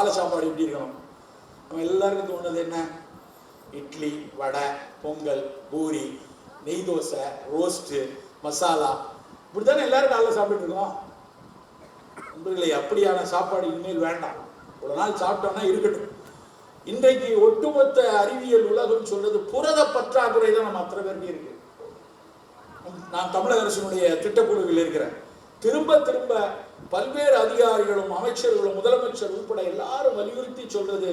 காலை சாப்பாடு எப்படி இருக்கணும்? நம்ம எல்லாருக்கும் தோணுது என்ன? இட்லி வடை பொங்கல் பூரி நெய் தோசை ரோஸ்ட்டு மசாலா. இப்படி தானே எல்லாரும் காலைல சாப்பிட்டுட்டு இருக்கோம். நண்பர்களே அப்படியான சாப்பாடு இனிமேல் வேண்டாம். இவ்வளோ நாள் சாப்பிட்டோம்னா இருக்கட்டும். இன்றைக்கு ஒட்டுமொத்த அறிவியல் உலகம் சொல்றது புரத பற்றாக்குறை தான் நம்ம அத்தனை பேருக்கு இருக்கு. நான் தமிழக அரசினுடைய திட்டக்குழுவில் இருக்கிறேன். திரும்ப திரும்ப பல்வேறு அதிகாரிகளும் அமைச்சர்களும் முதலமைச்சர் உட்பட எல்லாரும் வலியுறுத்தி சொல்றது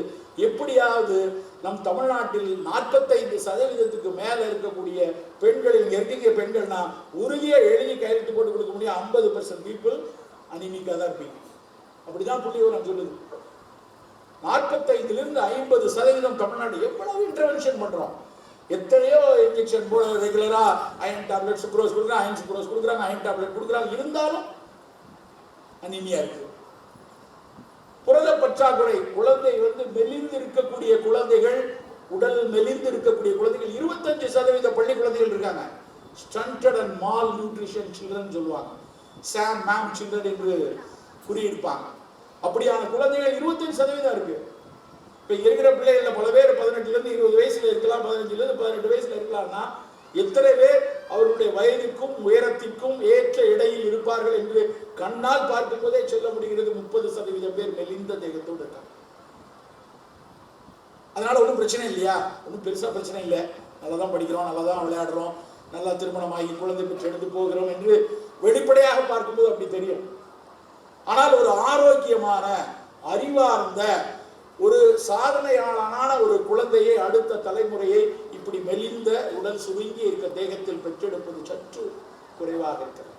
எப்படியாவது நம் தமிழ்நாட்டில் நாற்பத்தைந்து சதவீதத்துக்கு மேல இருக்கக்கூடிய பெண்களில் இங்க பெண்கள்னா உறுதிய எழுதி கையெழுத்து போட்டு கொடுக்க முடியும். ஐம்பது பர்சன்ட் பீப்புள் அனிமிக்கா தான் இருப்பீங்க அப்படிதான் புள்ளி விவரம் சொல்லுது. நாற்பத்தைந்துலேருந்து ஐம்பது சதவீதம் தமிழ்நாடு எவ்வளவு இன்டர்வென்ஷன் பண்றோம்? எத்தனையோ இன்ஜெக்ஷன் போட ரெகுலரா அயன் டேப்லெட் சுக்ரோஸ் கொடுக்குறாங்க அயன் சுக்ரோஸ் கொடுக்குறாங்க அயன் டேப்லெட் கொடுக்குறாங்க. இருந்தாலும் அனிமியா இருக்கு. புரத பற்றாக்குறை குழந்தை வந்து மெலிந்து இருக்கக்கூடிய குழந்தைகள் உடல் மெலிந்து இருக்கக்கூடிய குழந்தைகள் இருபத்தஞ்சு சதவீத பள்ளி குழந்தைகள் இருக்காங்க. Stunted and malnutrition children சொல்லுவாங்க. சாம் மேம் சில்ட்ரன் என்று குறியிருப்பாங்க. அப்படியான குழந்தைகள் இருபத்தஞ்சு சதவீதம் இருக்கு. இப்ப இருக்கிற பிள்ளைகள்ல பல பேர் பதினெட்டுல இருந்து இருபது வயசுல இருக்கலாம் பதினஞ்சுல இருந்து பதினெட்டு வயசுல இருக்கலாம்னா எத்தனை பேர் அவருடைய வயதுக்கும் உயரத்திற்கும் ஏற்ற இடையில் இருப்பார்கள் என்று கண்ணால் பார்க்கும் போதே சொல்ல முடிகிறது முப்பது சதவீதம் பேர் மெலிந்த தேகத்தோடு இருக்காங்க. அதனால ஒன்றும் பிரச்சனை இல்லையா? ஒன்றும் பெருசா பிரச்சனை இல்லை. நல்லா தான் படிக்கிறோம் நல்லா தான் விளையாடுறோம் நல்லா திருமணமாகி குழந்தை பெற்று எடுத்து போகிறோம் என்று வெளிப்படையாக பார்க்கும்போது அப்படி தெரியும். ஆனால் ஒரு ஆரோக்கியமான அறிவார்ந்த ஒரு சாதனையாளனான ஒரு குழந்தையை அடுத்த தலைமுறையை இப்படி மெலிந்த உடல் சுருங்கி இருக்க தேகத்தில் பெற்றெடுப்பது சற்று குறைவாக இருக்கிறது.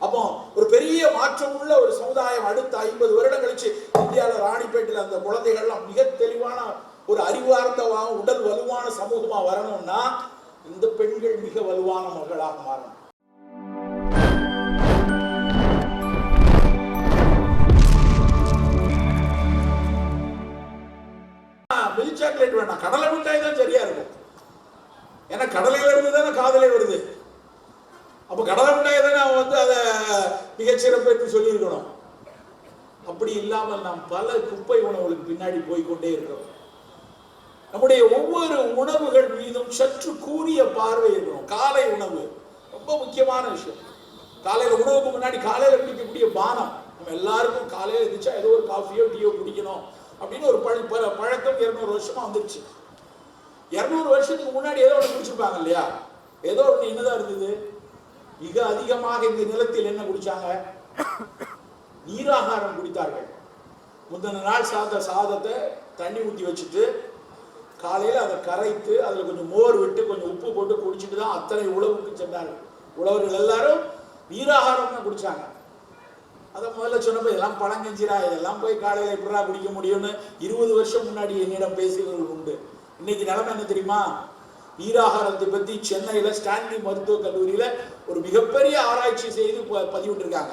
அப்போ ஒரு பெரிய மாற்றம் உள்ள ஒரு சமுதாயம் அடுத்த ஐம்பது வருடம் கழிச்சு இந்தியாவில் ராணிப்பேட்டில் அந்த குழந்தைகள்லாம் மிக தெளிவான ஒரு அறிவார்ந்த உடல் வலுவான சமூகமா வரணும்னா இந்த பெண்கள் மிக வலுவான மகளாக மாறணும். சாக்லேட் வேணாம். கடலை மிட்டாய் தான் சரியா இருக்கும். ஏன்னா கடலையில இருந்து தானே காதலே வருது. அப்போ கடலை மிட்டாய் தானே அவன் வந்து அதை மிகச்சிறப்பேற்று சொல்லியிருக்கணும். அப்படி இல்லாமல் நாம் பல குப்பை உணவுகளுக்கு பின்னாடி போய்க்கொண்டே இருக்கிறோம். நம்முடைய ஒவ்வொரு உணவுகள் மீதும் சற்று கூறிய பார்வை இருக்கணும். காலை உணவு ரொம்ப முக்கியமான விஷயம். காலையில் உணவுக்கு முன்னாடி காலையில் குடிக்கக்கூடிய பானம். நம்ம எல்லாருக்கும் காலையில் இருந்துச்சா ஏதோ ஒரு காஃபியோ டீயோ குடிக்கணும். அப்படின்னு ஒரு பழ பழ- பழக்கம் இருநூறு வருஷமா வந்துருச்சு. இருநூறு வருஷத்துக்கு முன்னாடி ஏதோ ஒன்று குடிச்சிருப்பாங்க இல்லையா? ஏதோ ஒன்று என்னதான் இருந்தது? மிக அதிகமாக இந்த நிலத்தில் என்ன குடிச்சாங்க? நீராகாரம் குடித்தார்கள். முந்தின நாள் சாத சாதத்தை தண்ணி ஊற்றி வச்சுட்டு காலையில் அதை கரைத்து அதில் கொஞ்சம் மோர் விட்டு கொஞ்சம் உப்பு போட்டு குடிச்சிட்டு தான் அத்தனை உழவுக்கு சென்றார்கள். உழவர்கள் எல்லாரும் நீராகாரம் தான் குடித்தாங்க அதை முதல்ல சொன்னப்போ இதெல்லாம் பழங்கஞ்சிரா இதெல்லாம் போய் காலையில் எப்படா குடிக்க முடியும்னு இருபது வருஷம் முன்னாடி என்னிடம் பேசியவர்கள் உண்டு. இன்னைக்கு நிலைமை என்ன தெரியுமா? நீராகாரத்தை பற்றி சென்னையில் ஸ்டான்லி மருத்துவக் கல்லூரியில் ஒரு மிகப்பெரிய ஆராய்ச்சி செய்து ப- பதிவிட்டிருக்காங்க.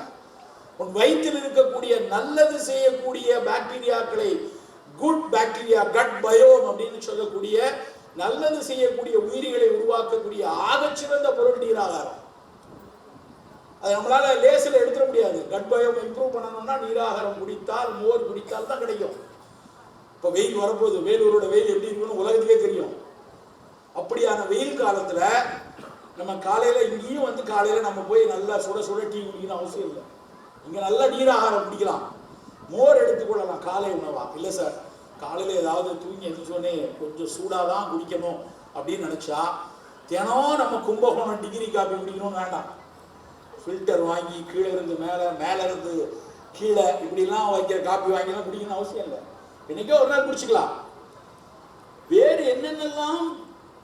உன் வயிற்றில் இருக்கக்கூடிய நல்லது செய்யக்கூடிய பாக்டீரியாக்களை குட் பாக்டீரியா கட் பயோம் அப்படின்னு சொல்லக்கூடிய நல்லது செய்யக்கூடிய உயிரிகளை உருவாக்கக்கூடிய ஆகச்சிறந்த பொருள் நீராகாரம். அது நம்மளால லேசில் எடுத்துட முடியாது. கட்பயம் இம்ப்ரூவ் பண்ணணும்னா நீராகாரம் குடித்தால் மோர் குடித்தால் தான் கிடைக்கும். இப்போ வெயில் வரப்போகுது. வேலூரோட வெயில் எப்படி இருக்குன்னு உலகத்துக்கே தெரியும். அப்படியான வெயில் காலத்தில் நம்ம காலையில் இங்கேயும் வந்து காலையில் நம்ம போய் நல்லா சுட சுட டீ குடிக்கணும் அவசியம் இல்லை. இங்கே நல்லா நீராகாரம் குடிக்கலாம். மோர் எடுத்துக்கொள்ளலாம் காலை உணவா. இல்லை சார் காலையில் ஏதாவது தூங்கி எந்திரிச்சோடனே கொஞ்சம் சூடாக தான் குடிக்கணும் அப்படின்னு நினச்சா தினம் நம்ம கும்பகோணம் டிகிரி காப்பி குடிக்கணும்னு வேண்டாம். ஃபில்டர் வாங்கி கீழே இருந்து மேலே மேலே இருந்து கீழே இப்படிலாம் வைக்கிற காப்பி வாங்கிலாம் குடிக்கணும்னு அவசியம் இல்லை. இன்னைக்கே ஒரு நாள் குடிச்சுக்கலாம். வேறு என்னென்னலாம்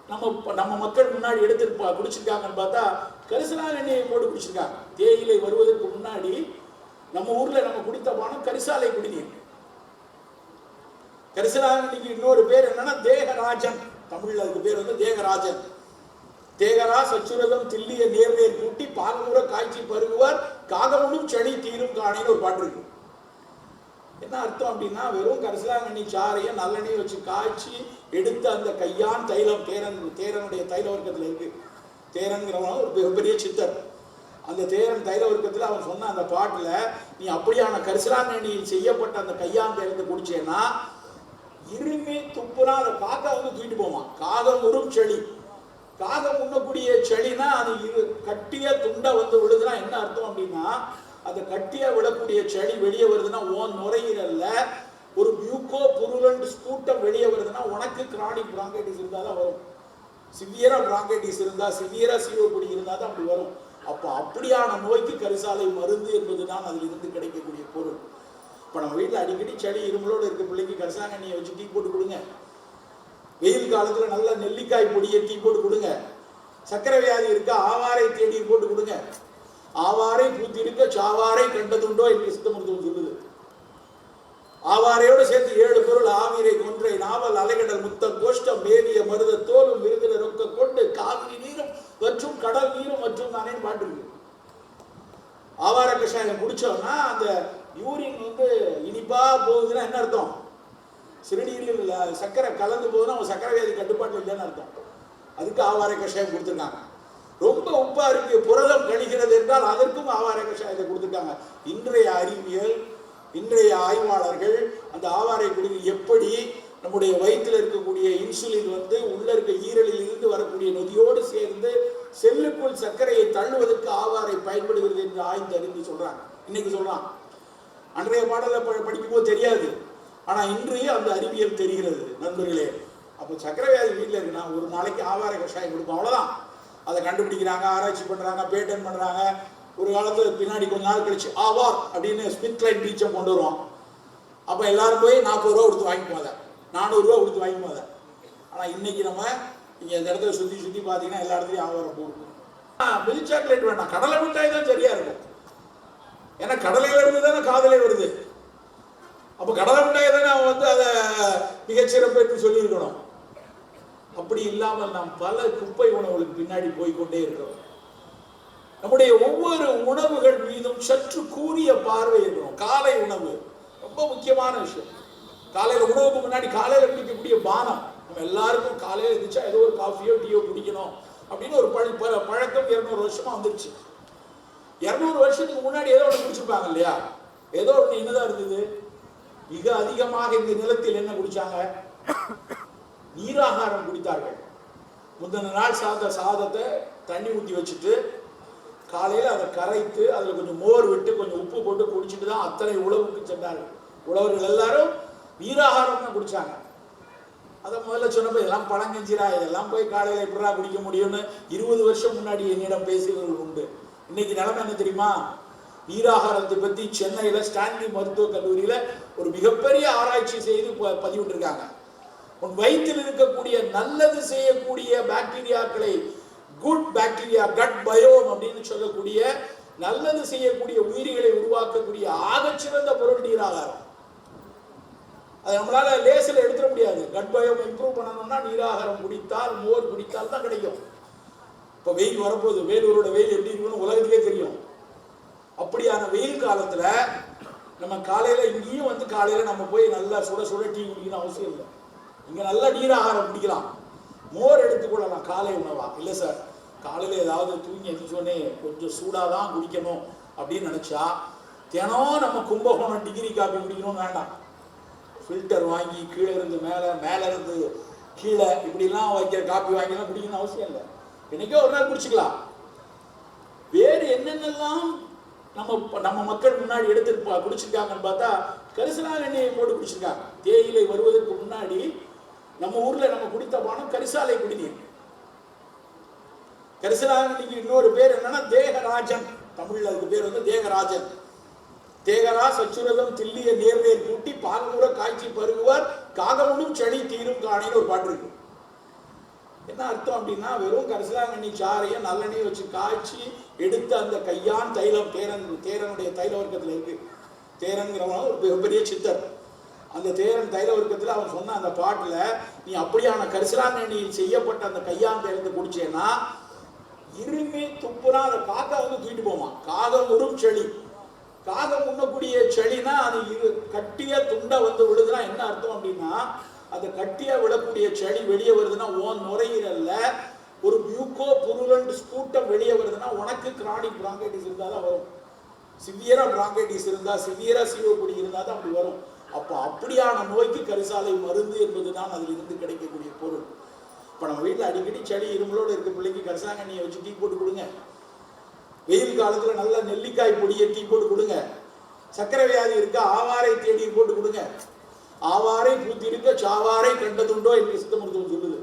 நம்ம நம்ம மக்கள் முன்னாடி எடுத்துருப்பா குடிச்சிருக்காங்கன்னு பார்த்தா கரிசலால் எண்ணெயை போட்டு குடிச்சிருக்காங்க. தேயிலை வருவதற்கு முன்னாடி நம்ம ஊர்ல நம்ம குடித்த பானம் கரிசாலை குடிநீர். கரிசலால் இன்னைக்கு இன்னொரு பேர் என்னன்னா தேகராஜன். தமிழில் அதுக்கு பேர் வந்து தேகராஜன். தேகரா சச்சுரதம் தில்லிய நேர்நேர் கூட்டி பால்முற காய்ச்சி பருகுவார். காகமுடும் செடி தீரும் காணின்னு ஒரு பாட்டு இருக்கு. என்ன அர்த்தம் அப்படின்னா வெறும் கரிசலாங்கண்ணி சாறையும் நல்லெண்ணெய் வச்சு காய்ச்சி எடுத்த அந்த கையான் தைலம் தேரன் தேரனுடைய தைல வர்க்கத்தில் இருக்கு. தேரன்கிறவன் ஒரு மிகப்பெரிய சித்தர். அந்த தேரன் தைல தைலவர்க்கத்தில் அவன் சொன்ன அந்த பாட்டில் நீ அப்படியான கரிசலாங்கண்ணியில் செய்யப்பட்ட அந்த கையான் தைலத்தை குடிச்சேன்னா இருமி துப்புனா அதை காக்கா வந்து தூக்கிட்டு போவான். காகம் உறும் செடி காகம் உண்ணக்கூடிய செளினா அது இரு கட்டிய துண்டை வந்து விழுதுன்னா என்ன அர்த்தம் அப்படின்னா அந்த கட்டிய விடக்கூடிய செளி வெளியே வருதுன்னா ஓன் நுரையீரல்ல ஒரு மியூக்கோ புருலண்ட் ஸ்கூட்டம் வெளியே வருதுன்னா உனக்கு கிரானிக் பிராங்கைட்டிஸ் இருந்தால் தான் வரும். சிவியரா பிராங்கைட்டிஸ் இருந்தால் சிவியரா சிவப்படி இருந்தால் தான் அப்படி வரும். அப்போ அப்படியான நோய்க்கு கரிசாலை மருந்து என்பது தான் அதில் இருந்து கிடைக்கக்கூடிய பொருள். இப்போ நம்ம வீட்டில் அடிக்கடி செடி இருமலோடு இருக்க பிள்ளைக்கு கரிசாங்கண்ணியை வச்சு டீ போட்டு கொடுங்க. வெயில் காலத்தில் நல்ல நெல்லிக்காய் பொடியை டீ போட்டு கொடுங்க. சர்க்கரை வியாதி இருக்கா ஆவாரை தேடி போட்டு கொடுங்க. ஆவாரை பூத்திருக்க சாவாரை கண்டதுண்டோ என்று சித்த மருத்துவம் சொல்லுது. ஆவாரையோடு சேர்த்து ஏழு பொருள் ஆவிரை கொன்றை நாவல் அலைகடல் முத்தம் கோஷ்டம் மேவிய மருத தோலும் விருதுல ரொக்க கொண்டு காவிரி நீரும் மற்றும் கடல் நீரும் மற்றும் தானே பாட்டு ஆவார கஷாயம் குடிச்சோம்னா அந்த யூரின் வந்து இனிப்பா போகுதுன்னா என்ன அர்த்தம்? சிறுநீரில் இல்ல சர்க்கரை கலந்து போகுதுன்னா அவன் சர்க்கரை வியாதி கட்டுப்பாட்டில் இல்லைன்னு அர்த்தம். அதுக்கு ஆவார கஷாயம் கொடுத்துருக்காங்க. ரொம்ப உப்பா இருக்கு புரதம் கழிகிறது என்றால் அதற்கும் ஆவார கஷாயத்தை கொடுத்துருக்காங்க. இன்றைய அறிவியல் இன்றைய ஆய்வாளர்கள் அந்த ஆவாரை குடிநீர் எப்படி நம்முடைய வயிற்றில் இருக்கக்கூடிய இன்சுலின் வந்து உள்ள இருக்க ஈரலில் இருந்து வரக்கூடிய நொதியோடு சேர்ந்து செல்லுக்குள் சர்க்கரையை தள்ளுவதற்கு ஆவாரை பயன்படுகிறது என்று ஆய்ந்து அறிந்து சொல்றாங்க. இன்னைக்கு சொல்றான். அன்றைய பாடலை ப- படிக்கும்போது தெரியாது. ஆனா இன்றைய அந்த அறிவியல் தெரிகிறது நண்பர்களே. அப்போ சக்கரவியாதி வியாதி வீட்டில் இருக்குன்னா ஒரு நாளைக்கு ஆவார கஷாயம் கொடுப்போம். அவ்வளவுதான். அதை கண்டுபிடிக்கிறாங்க ஆராய்ச்சி பண்றாங்க பேட்டன் பண்றாங்க. ஒரு காலத்துல பின்னாடி கொஞ்ச நாள் கழிச்சு ஆவார் அப்படின்னு ஸ்மித் லைன் டீச்சர் கொண்டு வருவான். அப்போ எல்லாரும் போய் நாற்பது ரூபா கொடுத்து வாங்கிக்குவோம் அதை நானூறுரூவா கொடுத்து வாங்கிப்போம் அதை ஆனால் இன்னைக்கு நம்ம இங்கே இந்த இடத்துல சுற்றி சுற்றி பார்த்தீங்கன்னா எல்லா இடத்துலையும் ஆவாரம் போகும் மில்க் சாக்லேட் வேண்டாம். கடலை மிட்டாய் தான் சரியா இருக்கும். ஏன்னா கடலையில இருந்து தானே காதலே வருது. அப்போ கடலை தானே அவன் வந்து அதை மிகச்சிறப்பு என்று சொல்லியிருக்கணும். அப்படி இல்லாமல் நாம் பல குப்பை உணவுகளுக்கு பின்னாடி போய்க்கொண்டே இருக்கிறோம். நம்முடைய ஒவ்வொரு உணவுகள் மீதும் சற்று கூறிய பார்வை இருக்கணும். காலை உணவு ரொம்ப முக்கியமான விஷயம். காலையில் உணவுக்கு முன்னாடி காலையில் குடிக்கக்கூடிய பானம். நம்ம எல்லாருக்கும் காலையில் இருந்துச்சா ஏதோ ஒரு காஃபியோ டீயோ குடிக்கணும் அப்படின்னு ஒரு பழ பழக்கம் இரநூறு வருஷமா வந்துருச்சு. இரநூறு வருஷத்துக்கு முன்னாடி ஏதோ ஒன்று குடிச்சிருப்பாங்க இல்லையா? ஏதோ ஒன்று என்னதான் இருந்தது? மிக அதிகமாக இந்த நிலத்தில் என்ன குடிச்சாங்க? நீராகாரம் குடித்தார்கள். முந்தின நாள் சாத சாதத்தை தண்ணி ஊற்றி வச்சுட்டு காலையில் அதை கரைத்து அதில் கொஞ்சம் மோர் விட்டு கொஞ்சம் உப்பு போட்டு குடிச்சிட்டு தான் அத்தனை உழவுக்கு சென்றார்கள். உழவர்கள் எல்லாரும் நீராகாரம் தான் குடிச்சாங்க. அதை முதல்ல சொன்னப்போ இதெல்லாம் பழங்கஞ்சிரா இதெல்லாம் போய் காலையில் எப்படா குடிக்க முடியும்னு இருபது வருஷம் முன்னாடி என்னிடம் பேசியவர்கள் உண்டு. இன்னைக்கு நிலைமை என்ன தெரியுமா? நீராகாரத்தை பற்றி சென்னையில் ஸ்டான்லி மருத்துவக் கல்லூரியில் ஒரு மிகப்பெரிய ஆராய்ச்சி செய்து ப- பதிவிட்டிருக்காங்க. உன் வயிற்றில் இருக்கக்கூடிய நல்லது செய்யக்கூடிய பாக்டீரியாக்களை குட் பாக்டீரியா கட் பயோம் அப்படின்னு சொல்லக்கூடிய நல்லது செய்யக்கூடிய உயிரிகளை உருவாக்கக்கூடிய ஆகச்சிறந்த பொருள் நீராகாரம். அது நம்மளால லேசில் எடுத்துட முடியாது. கட் பயோம் இம்ப்ரூவ் பண்ணணும்னா நீராகாரம் குடித்தால் மோர் குடித்தால் தான் கிடைக்கும். இப்போ வெயில் வரப்போகுது. வேலூரோட வெயில் எப்படி இருக்குன்னு உலகத்துக்கே தெரியும். அப்படியான வெயில் காலத்துல நம்ம காலையில இங்கேயும் வந்து காலையில நம்ம போய் நல்லா சுட சுட டீ குடிக்கணும் அவசியம் இல்லை. இங்க நல்லா நீராகாரம் குடிக்கலாம். மோர் எடுத்துக்கொள்ளலாம் காலை உணவா. இல்லை சார் காலையில ஏதாவது தூங்கி எந்திரிச்சோடனே கொஞ்சம் சூடாக தான் குடிக்கணும் அப்படின்னு நினைச்சா தினம் நம்ம கும்பகோணம் டிகிரி காப்பி குடிக்கணும் வேண்டாம். ஃபில்டர் வாங்கி கீழே இருந்து மேலே மேலே இருந்து கீழே இப்படிலாம் வைக்கிற காப்பி வாங்கிலாம் குடிக்கணும்னு அவசியம் இல்லை. என்னைக்கோ ஒரு நாள் குடிச்சுக்கலாம். வேறு என்னென்னலாம் நம்ம நம்ம மக்கள் முன்னாடி எடுத்து குடிச்சிருக்காங்கன்னு பார்த்தா கரிசலால் எண்ணெயை போட்டு குடிச்சிருக்காங்க. தேயிலை வருவதற்கு முன்னாடி நம்ம ஊர்ல நம்ம குடித்த பானம் கரிசாலை குடிநீர். கரிசலாங்கண்ணிக்கு இன்னொரு பேர் என்னன்னா தேகராஜன். தமிழ்ல அதுக்கு பேர் வந்து தேகராஜன். தேகரா சச்சுரதம் தில்லிய நேர்நேர் கூட்டி பாகமுற காய்ச்சி பருகுவார். காகமுடும் செடி தீரும் காணின்னு ஒரு பாட்டு இருக்கு. என்ன அர்த்தம் அப்படின்னா வெறும் கரிசலாங்கண்ணி சாறையும் நல்லெண்ணெய் வச்சு காய்ச்சி எடுத்து அந்த கையான் தைலம் தேரன் தேரனுடைய தைல வர்க்கத்தில் இருக்கு. தேரன்கிறவன் ஒரு மிகப்பெரிய சித்தர். அந்த தேரன் தைல வர்க்கத்தில் அவன் சொன்ன அந்த பாட்டில் நீ அப்படியான கரிசலாங்கண்ணியில் செய்யப்பட்ட அந்த கையான் தைலத்தை குடிச்சேன்னா இருமி துப்புனா அந்த காக்கா வந்து தூக்கிட்டு போவான். காகம் உறும் செளி. காகம் உண்ணக்கூடிய செளினா அது இரு கட்டிய துண்டை வந்து விழுதுனா என்ன அர்த்தம் அப்படின்னா அந்த கட்டியா விடக்கூடிய செடி வெளியே வருதுன்னா ஓன் நுரையீரல்ல ஒரு மியூக்கோ புருலண்ட் ஸ்கூட்டம் வெளியே வருதுன்னா உனக்கு கிரானிக் பிராங்கைட்டிஸ் இருந்தால் தான் வரும். சிவியரா பிராங்கைட்டிஸ் இருந்தா சிவியரா சிஓபடி இருந்தால் தான் அப்படி வரும். அப்போ அப்படியான நோய்க்கு கரிசாலை மருந்து என்பது தான் அதில் இருந்து கிடைக்கக்கூடிய பொருள். இப்போ நம்ம வீட்டில் அடிக்கடி செடி இருமலோடு இருக்க பிள்ளைக்கு கரிசாங்கண்ணியை வச்சு டீ போட்டு கொடுங்க. வெயில் காலத்தில் நல்ல நெல்லிக்காய் பொடியை டீ போட்டு கொடுங்க. சர்க்கரை வியாதி இருக்கா ஆவாரை தேடி போட்டு கொடுங்க. ஆவாரை பூத்திருக்க சாவாரை கண்டதுண்டோ என்று சித்த மருத்துவம் சொல்லுது.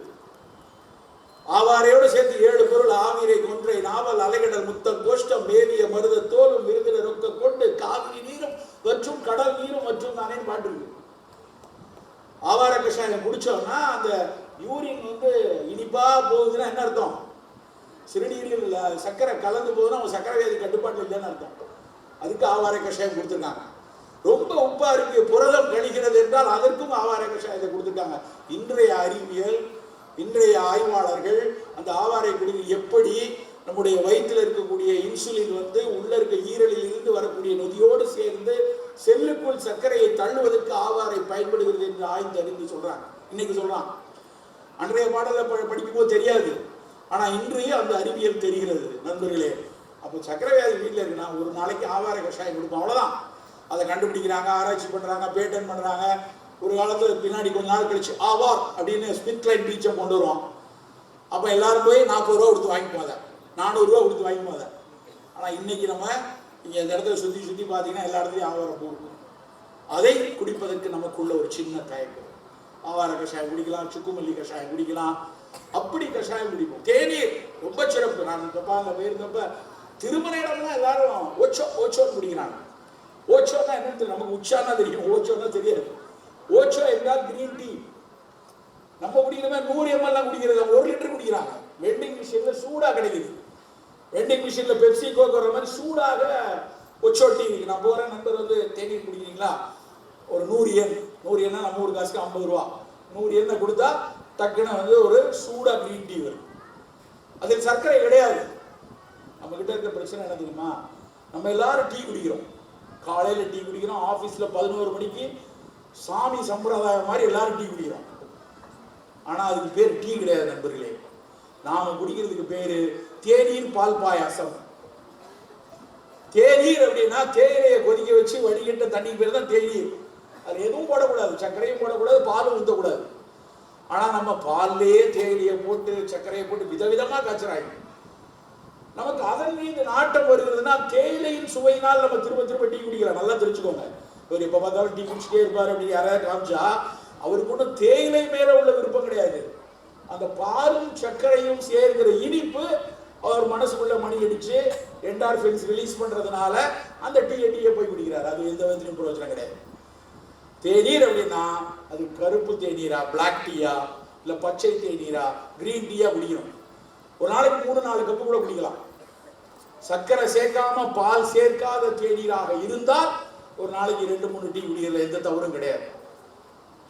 ஆவாரையோடு சேர்த்து ஏழு பொருள் ஆவிரை கொன்றை நாவல் அலைகடல் முத்தம் கோஷ்டம் மேவிய மருத தோலும் விருதில ரொக்க கொண்டு காவிரி நீரும் மற்றும் கடல் நீரும் மற்றும் நானே பாட்டு இருக்கு ஆவார கஷாயம் குடிச்சோம்னா அந்த யூரின் வந்து இனிப்பா போகுதுன்னா என்ன அர்த்தம்? சிறுநீரில் சர்க்கரை கலந்து போதுன்னா அவங்க சக்கரை வியாதி கட்டுப்பாட்டில் இல்லைன்னு அர்த்தம். அதுக்கு ஆவார கஷாயம் கொடுத்துருக்காங்க. ரொம்ப உப்பா இருக்கு புரதம் கழிகிறது என்றால் அதற்கும் ஆவார கஷாயத்தை கொடுத்துட்டாங்க. இன்றைய அறிவியல் இன்றைய ஆய்வாளர்கள் அந்த ஆவாரை குடிநீர் எப்படி நம்முடைய வயிற்றில் இருக்கக்கூடிய இன்சுலின் வந்து உள்ள இருக்க ஈரலில் இருந்து வரக்கூடிய நொதியோடு சேர்ந்து செல்லுக்குள் சர்க்கரையை தள்ளுவதற்கு ஆவாரை பயன்படுகிறது என்று ஆய்ந்து அறிந்து சொல்றாங்க. இன்னைக்கு சொல்றான். அன்றைய பாடலை ப- படிக்கும்போது தெரியாது. ஆனா இன்றைய அந்த அறிவியல் தெரிகிறது. நண்பர்களே அப்போ சக்கரவியாதி வீட்டில் இருக்குன்னா ஒரு நாளைக்கு ஆவார கஷாயம் கொடுப்போம். அவ்வளோதான் அதை கண்டுபிடிக்கிறாங்க ஆராய்ச்சி பண்ணுறாங்க பேட்டன் பண்ணுறாங்க ஒரு காலத்தில் பின்னாடி கொஞ்ச நாள் கழிச்சு ஆவார் அப்படின்னு ஸ்மித் லைன் பீச்சை கொண்டு வருவோம் அப்போ எல்லாரும் போய் நாற்பது ரூபா கொடுத்து வாங்கிக்குவாங்க நானூறுரூவா கொடுத்து வாங்கி வாங்கிக்குவாங்க ஆனால் இன்னைக்கு நம்ம இங்கே இந்த இடத்துல சுற்றி சுற்றி பார்த்தீங்கன்னா எல்லா இடத்துலையும் ஆவாரம் பூ இருக்கும். அதை குடிப்பதற்கு நமக்குள்ள ஒரு சின்ன தயக்கம். ஆவார கஷாயம் குடிக்கலாம் சுக்குமல்லி கஷாயம் குடிக்கலாம். அப்படி கஷாயம் குடிப்போம். தேநீர் ரொம்ப சிறப்பு. நான் ஜப்பான்ல போயிருந்தப்ப திருமண இடம்னா எல்லாரும் ஓச்சோ ஓச்சோன்னு குடிக்கிறாங்க. ஓச்சோன்னா என்னன்னு தெரியும்? நமக்கு உச்சானா தெரியும். ஓச்சோன்னா தெரியாது. ஓச்சோ என்றால் கிரீன் டீ நம்ம குடிக்கிற மாதிரி நூறு எம்எல்லாம் குடிக்கிறது ஒரு லிட்டர் குடிக்கிறாங்க. வெண்டிங் மிஷின்ல சூடா கிடைக்குது. வெண்டிங் மிஷின்ல பெப்சி கோக் வர மாதிரி சூடாக ஒச்சோ டீ இருக்கு. நான் போறேன். நண்பர் வந்து தேநீர் குடிக்கிறீங்களா? ஒரு நூறு எண் நூறு எண்ணா நம்ம ஒரு காசுக்கு ஐம்பது ரூபா. நூறு எண்ணை கொடுத்தா டக்குன்னு வந்து ஒரு சூடா கிரீன் டீ வரும். அதில் சர்க்கரை கிடையாது. நம்ம கிட்ட இருக்க பிரச்சனை என்ன தெரியுமா? நம்ம எல்லாரும் டீ குடிக்கிறோம். காலையில் டீ குடிக்கிறோம் ஆஃபீஸில் பதினோரு மணிக்கு சாமி சம்பிரதாயம் மாதிரி எல்லாரும் டீ குடிக்கிறோம். ஆனால் அதுக்கு பேர் டீ கிடையாது நண்பர்களே. நாம் குடிக்கிறதுக்கு பேர் தேநீர் பால் பாயாசம். தேநீர் அப்படின்னா தேயிலையை கொதிக்க வச்சு வடிகட்ட தண்ணி பேர் தான் தேநீர். அது எதுவும் போடக்கூடாது. சர்க்கரையும் போடக்கூடாது பாலும் ஊற்றக்கூடாது ஆனால் நம்ம பால்லையே தேயிலையை போட்டு சர்க்கரையை போட்டு விதவிதமாக காய்ச்சறாங்க நமக்கு அதன் மீது நாட்டம் வருகிறதுனா தேயிலையின் சுவையினால் நம்ம திரும்ப திரும்ப டீ குடிக்கலாம். நல்லா தெரிஞ்சுக்கோங்க. இவர் எப்போ பார்த்தாலும் டீ குடிச்சிட்டே இருப்பார் அப்படின்னு யாராவது காமிச்சா அவருக்கு ஒன்றும் தேயிலை மேல உள்ள விருப்பம் கிடையாது. அந்த பாலும் சர்க்கரையும் சேர்கிற இனிப்பு அவர் மனசுக்குள்ள மணி அடிச்சு என்டார்ஃபின்ஸ் ரிலீஸ் பண்றதுனால அந்த டீயை டீயை போய் குடிக்கிறார். அது எந்த விதத்திலும் பிரயோஜனம் கிடையாது. தேநீர் அப்படின்னா அது கருப்பு தேநீரா பிளாக் டீயா இல்லை பச்சை தேநீரா கிரீன் டீயா குடிக்கணும். ஒரு நாளைக்கு மூணு நாலு கப்பு கூட குடிக்கலாம். சர்க்கரை சேர்க்காம பால் சேர்க்காத தேநீராக இருந்தால் ஒரு நாளைக்கு ரெண்டு மூணு டீ குடிக்கிறதுல எந்த தவறும் கிடையாது.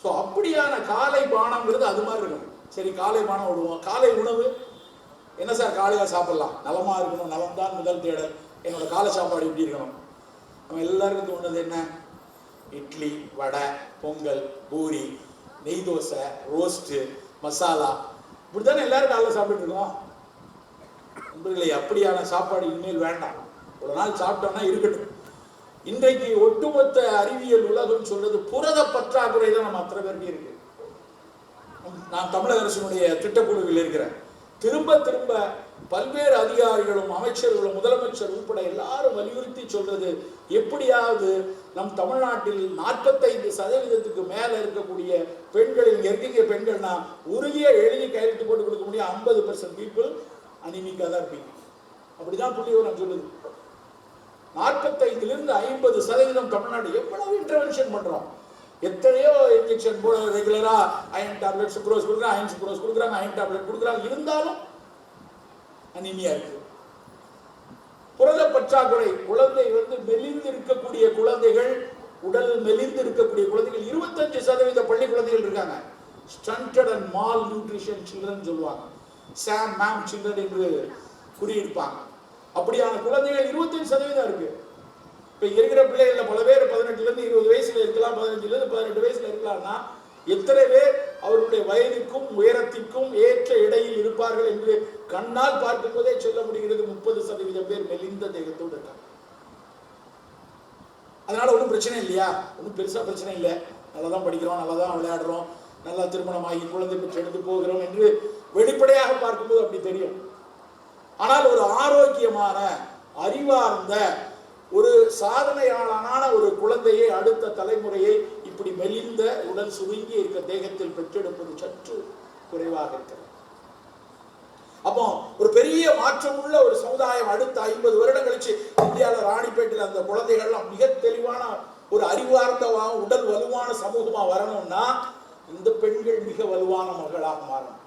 ஸோ அப்படியான காலை பானங்கிறது அது மாதிரி இருக்கும். சரி காலை பானம் விடுவோம். காலை உணவு என்ன சார் காலையில் சாப்பிடலாம்? நலமாக இருக்கணும் நலம் தான் முதல் தேடல். என்னோட காலை சாப்பாடு எப்படி இருக்கணும்? நம்ம எல்லாருக்கும் தோணுது என்ன? இட்லி வடை பொங்கல் பூரி நெய் தோசை ரோஸ்ட்டு மசாலா. இப்படி தானே எல்லாரும் காலையில் சாப்பிட்டுட்டு இருக்கோம். நண்பர்களை அப்படியான சாப்பாடு இனிமேல் வேண்டாம். ஒரு நாள் சாப்பிட்டோம்னா இருக்கட்டும். இன்றைக்கு ஒட்டுமொத்த அறிவியல் உலகம் சொல்றது புரத பற்றாக்குறை தான் நம்ம அத்தனை பேருக்கு இருக்கு. நான் தமிழக அரசினுடைய திட்டக்குழுவில் இருக்கிறேன். திரும்ப திரும்ப பல்வேறு அதிகாரிகளும் அமைச்சர்களும் முதலமைச்சர் உட்பட எல்லாரும் வலியுறுத்தி சொல்றது எப்படியாவது நம் தமிழ்நாட்டில் நாற்பத்தைந்து சதவீதத்துக்கு மேல இருக்கக்கூடிய பெண்களில் இருக்கக்கூடிய பெண்கள்னா உருகிய எழுதி கையெழுத்து போட்டு கொடுக்க முடியும். ஐம்பது பர்சன்ட் பீப்புள் அனிமிக்காக தான் இருப்பீங்க அப்படிதான் புள்ளி விவரம் சொல்லுது. நாற்பத்தைந்திலிருந்து ஐம்பது சதவீதம் தமிழ்நாடு எவ்வளவு இன்டர்வென்ஷன் பண்றோம்? எத்தனையோ இன்ஜெக்ஷன் போட ரெகுலரா அயன் டேப்லெட் சுக்ரோஸ் கொடுக்குறாங்க அயன் சுக்ரோஸ் கொடுக்குறாங்க அயன் டேப்லெட் கொடுக்குறாங்க. இருந்தாலும் அனிமியா இருக்கு. புரத பற்றாக்குறை குழந்தை வந்து மெலிந்து இருக்கக்கூடிய குழந்தைகள் உடல் மெலிந்து இருக்கக்கூடிய குழந்தைகள் இருபத்தஞ்சு சதவீத பள்ளி குழந்தைகள் இருக்காங்க. Stunted and malnutrition children சொல்லுவாங்க. சாம் மேம் சில்ட்ரன் என்று குறியிருப்பாங்க. அப்படியான குழந்தைகள் இருபத்தஞ்சு சதவீதம் இருக்கு. இப்போ இருக்கிற பிள்ளைகள்ல பல பேர் பதினெட்டுல இருந்து இருபது வயசுல இருக்கலாம் பதினஞ்சுல இருந்து பதினெட்டு வயசுல இருக்கலாம்னா எத்தனை பேர் அவர்களுடைய வயதுக்கும் உயரத்திற்கும் ஏற்ற இடையில் இருப்பார்கள் என்று கண்ணால் பார்க்கும்போதே சொல்ல முடிகிறது. முப்பது சதவீதம் பேர் மெலிந்த தேகத்தோடு இருக்காங்க. அதனால ஒன்றும் பிரச்சனை இல்லையா? ஒன்றும் பெருசா பிரச்சனை இல்லை. நல்லா தான் படிக்கிறோம் நல்லா தான் விளையாடுறோம். நல்லா திருமணமாகி குழந்தை பெற்று எடுத்து போகிறோம் என்று வெளிப்படையாக பார்க்கும்போது அப்படி தெரியும். ஆனால் ஒரு ஆரோக்கியமான அறிவார்ந்த ஒரு சாதனையாளனான ஒரு குழந்தையை அடுத்த தலைமுறையை இப்படி மெலிந்த உடல் சுருங்கி இருக்க தேகத்தில் பெற்றெடுப்பது சற்று குறைவாக இருக்கிறது. அப்போ ஒரு பெரிய மாற்றம் உள்ள ஒரு சமுதாயம் அடுத்த ஐம்பது வருடம் கழிச்சு இந்தியாவில் ராணிப்பேட்டில் அந்த குழந்தைகள்லாம் மிக தெளிவான ஒரு அறிவார்ந்த உடல் வலுவான சமூகமா வரணும்னா இந்த பெண்கள் மிக வலுவான மகளாக மாறணும்.